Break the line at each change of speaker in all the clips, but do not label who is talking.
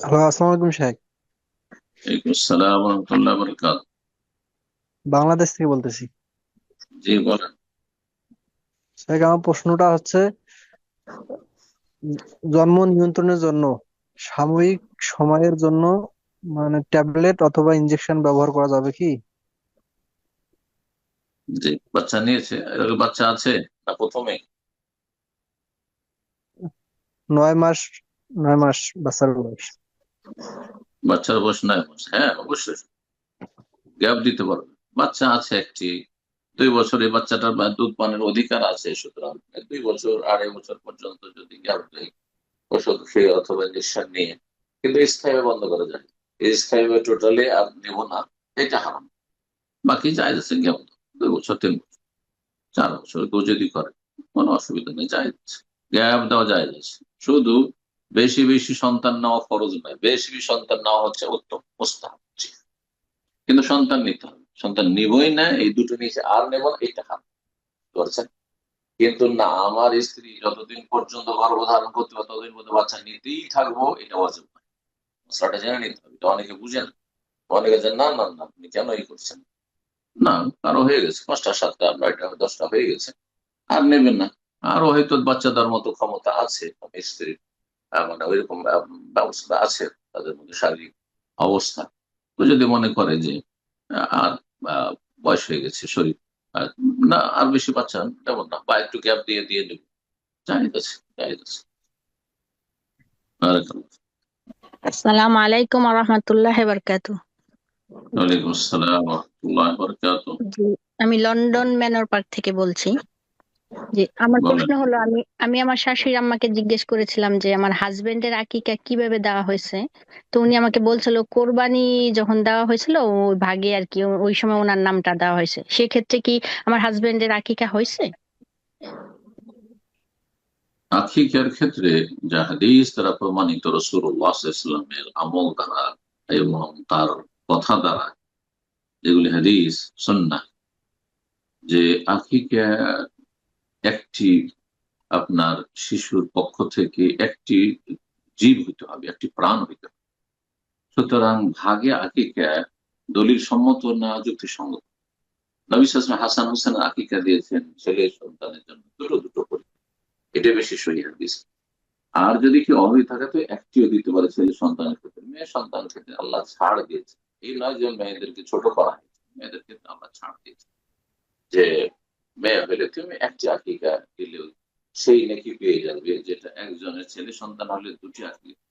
Hello আসসালামু আলাইকুম শেখ
ওয়ালাইকুম আসসালাম রহমতুল্লাহ বরকাত
বাংলাদেশ থেকে বলতেছি।
জি বলেন।
শেখ আমার প্রশ্নটা হচ্ছে জন্ম নিয়ন্ত্রণের জন্য সাময়িক সময়ের জন্য মানে ট্যাবলেট অথবা ইনজেকশন ব্যবহার করা যাবে কি?
জি বাচ্চা নিয়েছে বাচ্চা আছে না প্রথমে?
নয় মাস নয় মাস বাচ্চার বয়স।
বাচ্চার বয়স নয় মাস। হ্যাঁ অবশ্যই। গ্যাপ দিতে পারবে বাচ্চা আছে একটি, দুই বছর এই বাচ্চাটার দুধ পানের অধিকার আছে, সুতরাং দুই বছর, আড়াই বছর পর্যন্ত যদি গ্যাপ দেয় ওষুধ খেয়ে অথবা ইঞ্জেকশন নিয়ে, কিন্তু স্থায়ী বন্ধ করা যায়। স্থায়ী টোটালি আর নেব না, এটা হারাম। বাকি যায় আছে গ্যাপ দুই বছর, তিন বছর, চার বছর কেউ যদি করে, কোনো অসুবিধা নেই গ্যাপ দেওয়া যায় শুধু বেশি বেশি সন্তান নেওয়া ফরজ নয়, বেশি বেশি সন্তান নেওয়া হচ্ছে উত্তম জি। কিন্তু সন্তান নিতে হবে, সন্তান নিবই না, এই দুটো নিচে আর নেব না এটা হারাম করছেন কিন্তু না, আমার স্ত্রী যতদিন পর্যন্ত গর্ভধারণ করতে হবে ততদিন পর্যন্ত বাচ্চা নিতেই থাকব, এটা অজব নয়। মশলাটা জেনে নিতে হবে, এটা অনেকে বুঝেন অনেকে যে না না না, আপনি কেন এই করছেন? না কারও হয়ে গেছে, পাঁচটা, সাতটা নয়টা দশটা হয়ে গেছে। আর নেবেন না। আরও হয়তো বাচ্চা দেওয়ার মতো ক্ষমতা আছে, স্ত্রীর। মানে ওইরকম আহ, ব্যবস্থা আছে তাদের মধ্যে শারীরিক অবস্থা। তো যদি মনে করে যে আর বয়স হয়ে গেছে শরীর না আর বেশি বাচ্চা তেমন না বা একটু গ্যাপ দিয়ে দিয়ে নেবে জাহিদ আছে জাহিদ আছে।
আসসালামু আলাইকুম রহমতুল্লাহ বারকাতু
ওয়ালাইকুম আসসালাম রহমতুল্লাহ বরকাত
আমি লন্ডন ম্যানর পার্ক থেকে বলছি। জি আমার প্রশ্ন হলো আমি আমি আমার শাশুড়ি আম্মাকে জিজ্ঞেস করেছিলাম যে আমার হাজবেন্ডের আকিকা কীভাবে দেওয়া হয়েছে? তো উনি আমাকে বলছিল কোরবানি যখন দেওয়া হয়েছিল ওই ভাগে আর কি ওই সময় ওনার নামটা দেওয়া হয়েছে। সেক্ষেত্রে কি আমার হাজবেন্ডের আকিকা হয়েছে?
আখিকের ক্ষেত্রে যা হাদিস দ্বারা প্রমাণিত রসুল্লাহ ইসলামের আমল দ্বারা এবং তার কথা দ্বারা যেগুলি হাদিস সন্না যে আখিকা একটি আপনার শিশুর পক্ষ থেকে একটি জীব হইতে হবে, একটি প্রাণ হইতে হবে। সুতরাং ভাগে আকিকা দলিল সম্মত না যুক্তিসঙ্গত নবী সাসম হাসান হোসেন আকিকা দিয়েছেন, ছেলে সন্তানের জন্য দুটো দুটো করে। এটা বেশি সহি হাদিস। আর যদি কি অবৈধ থাকে, তো একটিও দিতে পারে ছেলে সন্তানের ক্ষেত্রে, মেয়ে সন্তান ক্ষেত্রে আল্লাহ ছাড় দিয়েছে। এই নয় যে মেয়েদেরকে ছোট করা হয়েছে মেয়েদের ক্ষেত্রে আল্লাহ ছাড় দিয়েছে। যে মেয়ে হলে তুমি একটি আকিকা দিলেও সেই নাকি পেয়ে যাবে যেটা একজনের ছেলে সন্তান হলে দুটি আকিকা।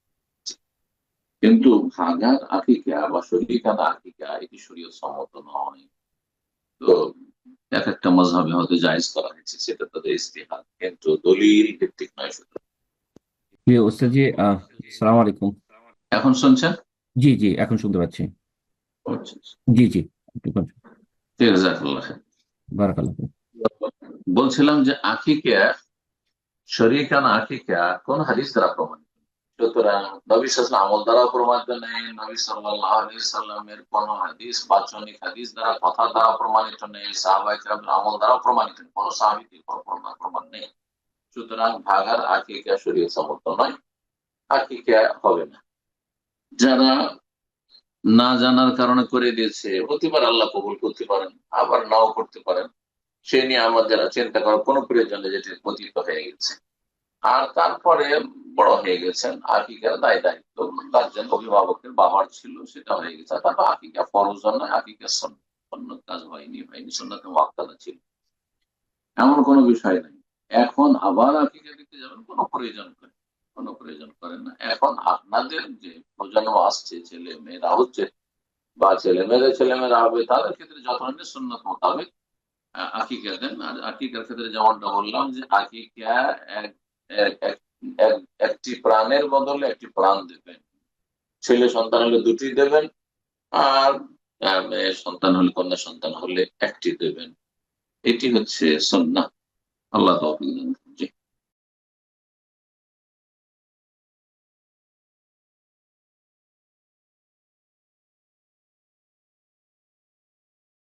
কিন্তু ভাগার আকিকা বা শরীরখানা আকিকা এটি শরীয় সম্মত নয়। তো এক একটা মজাবে হয়তো জায়েজ করা হয়েছে সেটা তাদের ইস্তেহার। কিন্তু দলিল ভিত্তিক নয় শুধু।
জি জি সালাম আলাইকুম।
এখন শুনছেন?
জি জি এখন শুনতে পাচ্ছি।
আচ্ছা।
জি জি
ঠিক আছে
বারাকাল্লাহ
বলছিলাম যে আকিকা শরীরখানা আকিকা? কোন হাদিস দ্বারা প্রমাণিত? সুতরাং নবী সাল্লাম আমল দ্বারা প্রমাণিত নেই, নবী সাল্লাহ সাল্লামের কোন হাদিস বাচনিক হাদিস দ্বারা কথা দ্বারা প্রমাণিত নেই সাহাবাই আমল দ্বারা প্রমাণিত কোন সাহাবিকের প্রমাণ নেই। সুতরাং ভাগার আকিকা শরীর সমর্থ নয়, আকিকা হবে না। যারা না জানার কারণে করে দিয়েছে প্রতিবার আল্লাহ কবুল করতে পারেন, আবার নাও করতে পারেন। সে নিয়ে আমাদের চিন্তা করার কোনো প্রয়োজন যেটি পতিত হয়ে গেছে। আর তারপরে বড় হয়ে গেছেন আকিকার দায় দায়িত্ব। গার্জেন অভিভাবকের বাবার ছিল, সেটা হয়ে গেছে। তারপর আকিকা ফরজ নয় আকিকা অন্য কাজ হয়নি হয়নি সন্ন্যত ওয়াক্তাদা ছিল। এমন কোনো বিষয় নেই। এখন আবার আকিকা দিতে যাবেন, কোনো প্রয়োজন করে কোনো প্রয়োজন করে না। এখন আপনাদের যে প্রজন্ম আসছে ছেলে মেয়েরা হচ্ছে, বা ছেলে মেয়েদের ছেলে মেয়েরা হবে, তাদের ক্ষেত্রে যত ধরনের সুন্নত মোতাবেক আকিকা দেন আর আকিকার ক্ষেত্রে যেমনটা বললাম যে আকিকা এক, এক- এক- এক- একটি প্রাণের বদলে একটি প্রাণ দেবেন। ছেলে সন্তান হলে দুটি দেবেন, আর মেয়ে সন্তান হলে কন্যা সন্তান হলে একটি দেবেন। এটি হচ্ছে সন্না আল্লাহ তৌফিক।